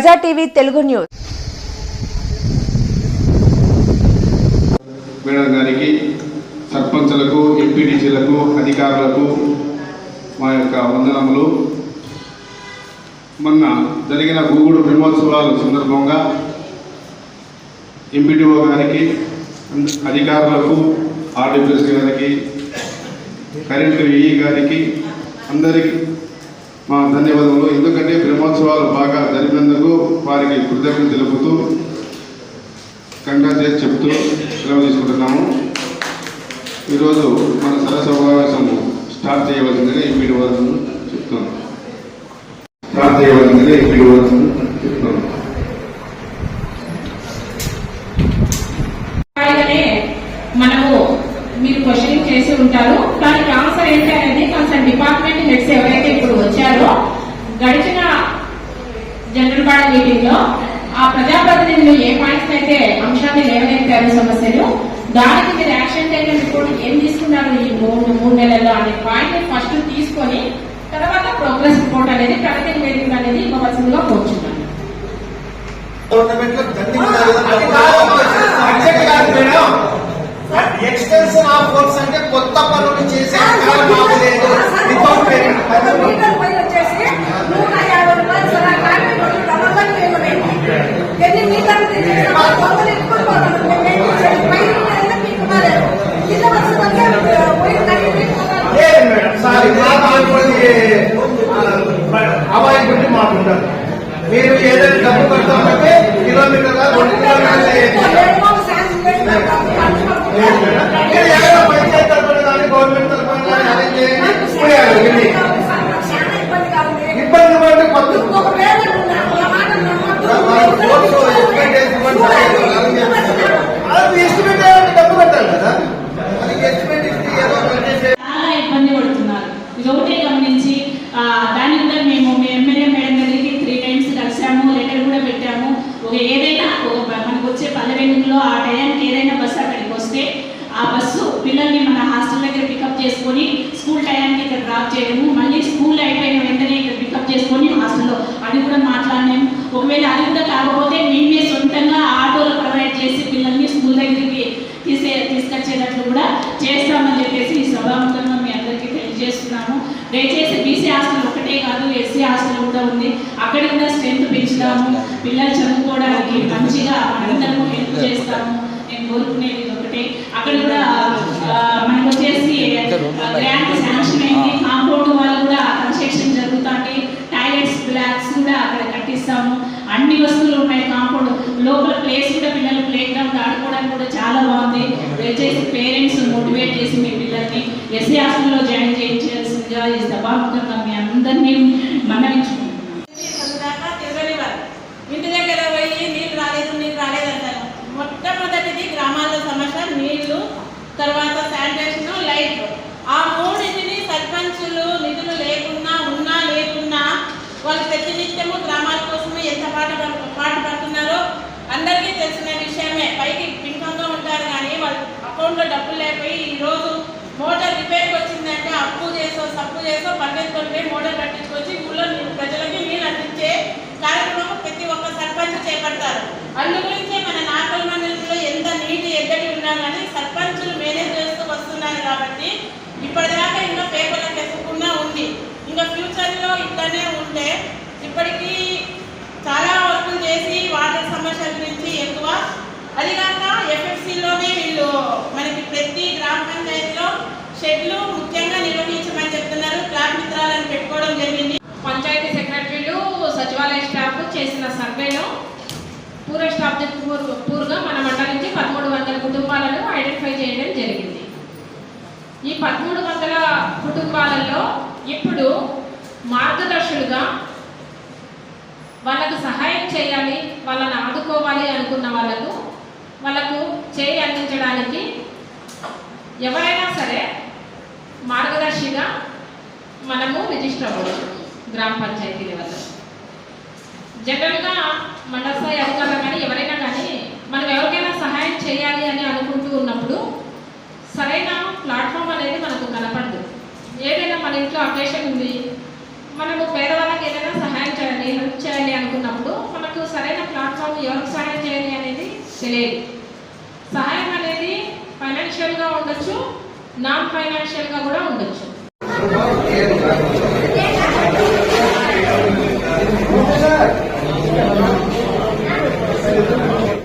ప్రజా TV Telugu news. Madam గారికి సర్పంచులకు ఎంపీటీసీలకు అధికారులకు మా యొక్క వందనములు. మొన్న జరిగిన గూగుడు బ్రహ్మోత్సవాల సందర్భంగా ఎంపీటీఓ గారికి అధికారులకు ఆర్డీపీఎస్ గారికి కరెంటు ఈ గారికి అందరికీ ధన్యవాదములు. ఎందుకంటే బ్రహ్మోత్సవాలు బాగా జరిపినందుకు వారికి కృతజ్ఞత తెలుపుతూ కంగ్రాచులేట్ చెప్తూ సెలవు తీసుకుంటున్నాము. ఈరోజు మన సరస్వ స్టార్ట్ చేయవలసిందని ఎంపీడీ వారిని చెప్తున్నాం. స్టార్ట్ చేయవలసిందని ఎంపీడీ వారిని బాడీ మీటింగ్లో ఆ ప్రజాప్రతినిధులు ఏ పాయింట్స్ అయితే అంశాన్ని లేవనెత్తారు సమస్యలు దానికి మీరు యాక్షన్ టేకన్ రిపోర్ట్ ఏం తీసుకున్నారు ఈ మూడు మూడు నెలల్లో అనే పాయింట్ ఫస్ట్ తీసుకొని తర్వాత ప్రోగ్రెస్ రిపోర్ట్ అనేది ప్రగతి మీటింగ్ అనేది ఇవ్వవలసిందిగా కోరుచున్నాను. ఎక్స్టెన్షన్ ఆఫ్ వర్క్స్ అంటే కొత్త పనులు చేసే అధికారం మాకు లేదు వితౌట్ పేమెంట్ మీటర్ పైన వచ్చేసి నూట యాభై రూపాయలు సరే కానీ రెండు డబల్ పేమెంట్ ఎన్ని మీటర్లు తెచ్చేసి వాళ్ళు వందలు ఎక్కువ పోతారు. మేము ఏం చేయాలి? పైన ఉన్నదైనా మీకు ఇవ్వలేదు. కింద వస్తుందంటే పోయిన దానికి మీకు ఇవ్వలేదు. లేదు మేడం సారీ మాకు అటువంటి అవాయిడ్ మాకుంటారు మీరు ఏదైనా డబ్బు కడతామంటే కిలోమీటర్ రెండు కిలోమీటర్లు ఏమో శాంక్షన్ చేసినారు కాబట్టి లేదు మేడం. మీరు ఎక్కడో పంచాయతీ తరఫున కానీ గవర్నమెంట్ తరఫున కానీ అరేంజ్ చేయండి పోయారు వెళ్ళి. చాలా ఇబ్బందిగా ఉంది. ఇబ్బంది పడి కొత్త ఇంకొక వేరే ఉన్నారు. ఆ మాట నమ్మొద్దు. అది ఎస్టిమేట్ అయ్యాలంటే డబ్బు కట్టాలి కదా మనకి ఎస్టిమేట్ ఇస్తే ఏదో ఒకటి చేసే చాలా ఇబ్బంది పడుతున్నారు ఇది ఒకటే గమనించి దాన్ని కూడా మేము మీ ఎమ్మెల్యే మేడం దగ్గరికి త్రీ టైమ్స్ కలిసాము లెటర్ కూడా పెట్టాము. ఒక ఏదైనా ఒక మనకు వచ్చే పల్లెవెన్నులో ఆ టైంకి ఏదైనా బస్సు అక్కడికి వస్తే ఆ బస్సు పిల్లల్ని మన హాస్టల్ దగ్గర పికప్ చేసుకొని స్కూల్ టైంకి ఇక్కడ డ్రాప్ చేయడము. మళ్ళీ స్కూల్ అయిపోయిన వెంటనే ఇక్కడ పికప్ చేసుకొని హాస్టల్లో అది కూడా మాట్లాడినాము ఒకవేళ అది కూడా కాకపోతే మేమే సొంతంగా ఆటోలు ప్రొవైడ్ చేసి పిల్లల్ని స్కూల్ దగ్గరికి తీసే తీసుకొచ్చేటట్లు కూడా చేస్తామని చెప్పేసి ఈ సభాముఖంగా మీ అందరికీ తెలియజేస్తున్నాము దయచేసి బీసీ హాస్టల్ ఒకటే కాదు ఎస్సీ హాస్టల్ కూడా ఉంది. అక్కడ కూడా స్ట్రెంత్ పెంచుతాము పిల్లలు చదువుకోవడానికి మంచిగా అందరము హెల్ప్ చేస్తాము. నేను కోరుకునేది ఒకటే అక్కడ కూడా మనకు వచ్చేసి గ్రాంట్ శాంక్షన్ అయింది. కాంపౌండ్ వాళ్ళు కూడా కన్స్ట్రక్షన్ జరుగుతుంది. టాయిలెట్స్ బ్లాక్స్ కూడా అక్కడ కట్టిస్తాము. అన్ని వస్తువులు ఉన్నాయి కాంపౌండ్. లోపల ప్లేస్ కూడా పిల్లలు ప్లే గ్రౌండ్ ఆడుకోవడానికి కూడా చాలా బాగుంది. దయచేసి పేరెంట్స్ మోటివేట్ చేసి మీ పిల్లల్ని ఎస్సీ హాస్టల్లో జాయిన్ చేయించాల్సిందిగా ఈ సభాముఖంగా మీ అందరినీ మనవించుకుంటున్నాను ఇంటి దగ్గర పోయి నీళ్ళు రాలేదు నీళ్ళు రాలేదు అంటారు మొట్టమొదటిది గ్రామాల్లో సమస్య నీళ్ళు తర్వాత శానిటేషన్ లైట్. ఆ మూడింటిని సర్పంచులు నిధులు లేకున్నా ఉన్నా లేకున్నా వాళ్ళు ప్రతి నిత్యము గ్రామాల కోసమే ఎంత పాట పడు- పాటు పడుతున్నారో అందరికీ తెలిసిన విషయమే. పైకి పింకంగా ఉంటారు కానీ వాళ్ళ అకౌంట్లో డబ్బులు లేకపోయి ఈరోజు మోటార్ రిపేర్కి వచ్చింది అప్పు చేసో సప్పు చేసో పరిగెత్తుకుంటే మోటార్ కట్టించుకొచ్చి ఊళ్ళో ప్రజలకి నీళ్ళు అందించే కార్యక్రమం ప్రతి ఒక్క సర్పంచ్ చేపడతారు. అందుగురించే మన నాగల్ మండలిలో ఎంత నీటి ఎద్దడి ఉన్నానని సర్పంచులు మేనేజ్ చేస్తూ వస్తున్నారు కాబట్టి ఇప్పటిదాకా ఇంకా పేపర్లకు ఎత్తుకున్నా ఉంది. ఇంకా ఫ్యూచర్లో ఇట్లానే ఉంటే ఇప్పటికీ చాలా వర్కులు చేసి వాటర్ సమస్యల గురించి ఎక్కువ. అది కాక చేసిన సర్వేలో పూరెస్ట్ ఆబ్జెక్ట్ పూర్ పూర్గా మన మండలం నుంచి పదమూడు వందల కుటుంబాలను ఐడెంటిఫై చేయడం జరిగింది. ఈ పదమూడు వందల కుటుంబాలలో ఇప్పుడు మార్గదర్శులుగా వాళ్ళకు సహాయం చేయాలి వాళ్ళని ఆదుకోవాలి అనుకున్న వాళ్ళకు వాళ్ళకు చేయి అందించడానికి ఎవరైనా సరే మార్గదర్శిగా మనము రిజిస్టర్ అవ్వచ్చు గ్రామ పంచాయతీ లెవెల్లో జనరల్గా మనసాయి అధికారులు కానీ ఎవరైనా కానీ మనం ఎవరికైనా సహాయం చేయాలి అని అనుకుంటూ ఉన్నప్పుడు సరైన ప్లాట్ఫామ్ అనేది మనకు కనపడదు. ఏదైనా మన ఇంట్లో అప్లేషన్ ఉంది మనము పేదవాళ్ళకి ఏదైనా సహాయం చేయాలి హెల్ప్ చేయాలి అనుకున్నప్పుడు మనకు సరైన ప్లాట్ఫామ్ ఎవరికి సహాయం చేయాలి అనేది తెలియదు. సహాయం అనేది ఫైనాన్షియల్గా ఉండొచ్చు నాన్ ఫైనాన్షియల్గా కూడా ఉండొచ్చు.